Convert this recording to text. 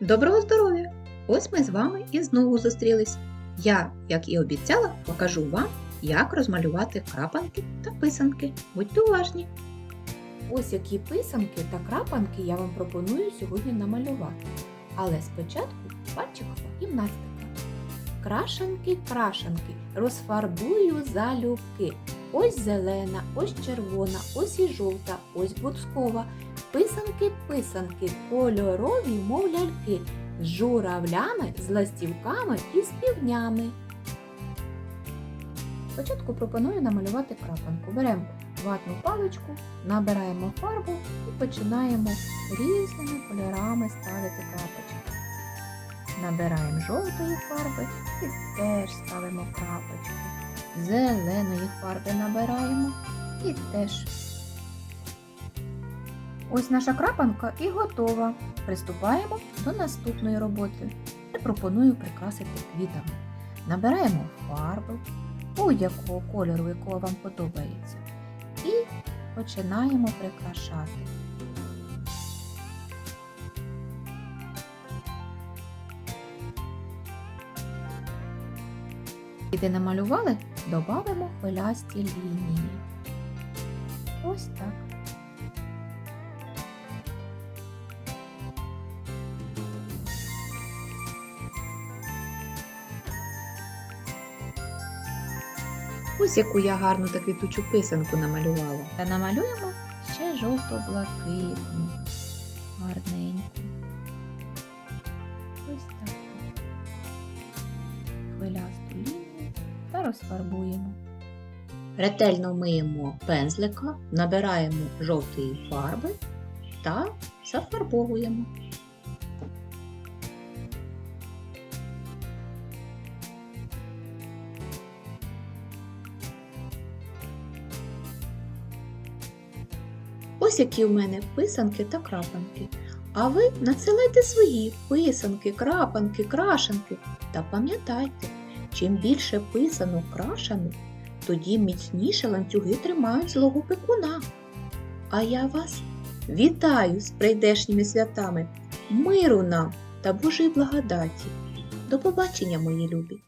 Доброго здоров'я! Ось ми з вами і знову зустрілись. Я, як і обіцяла, покажу вам, як розмалювати крапанки та писанки. Будьте уважні! Ось які писанки та крапанки я вам пропоную сьогодні намалювати. Але спочатку пальчикова гімнастика. Крашанки, крашанки, розфарбую залюбки. Ось зелена, ось червона, ось і жовта, ось бускова. Писанки, писанки, кольорові, мов ляльки, з журавлями, з ластівками і з півнями. Спочатку пропоную намалювати крапанку. Беремо ватну паличку, набираємо фарбу і починаємо різними кольорами ставити крапочки. Набираємо жовтої фарби і теж ставимо крапочки. Зеленої фарби набираємо і теж. Ось наша крапанка і готова. Приступаємо до наступної роботи. Я пропоную прикрасити квітами. Набираємо фарбу будь-якого кольору, якого вам подобається. І починаємо прикрашати. Де намалювали, додамо хвилясті лінії. Ось так. Ось яку я гарну та квітучу писанку намалювала. Та намалюємо ще жовто-блакитну, гарненьку. Ось так. Хвилясту та розфарбуємо. Ретельно миємо пензлика, набираємо жовтої фарби та зафарбовуємо. Ось які у мене писанки та крапанки. А ви надсилайте свої писанки, крапанки, крашанки. Та пам'ятайте, чим більше писано крашами, тоді міцніше ланцюги тримають злого пекуна. А я вас вітаю з прийдешніми святами, миру нам та Божої благодаті. До побачення, мої любі!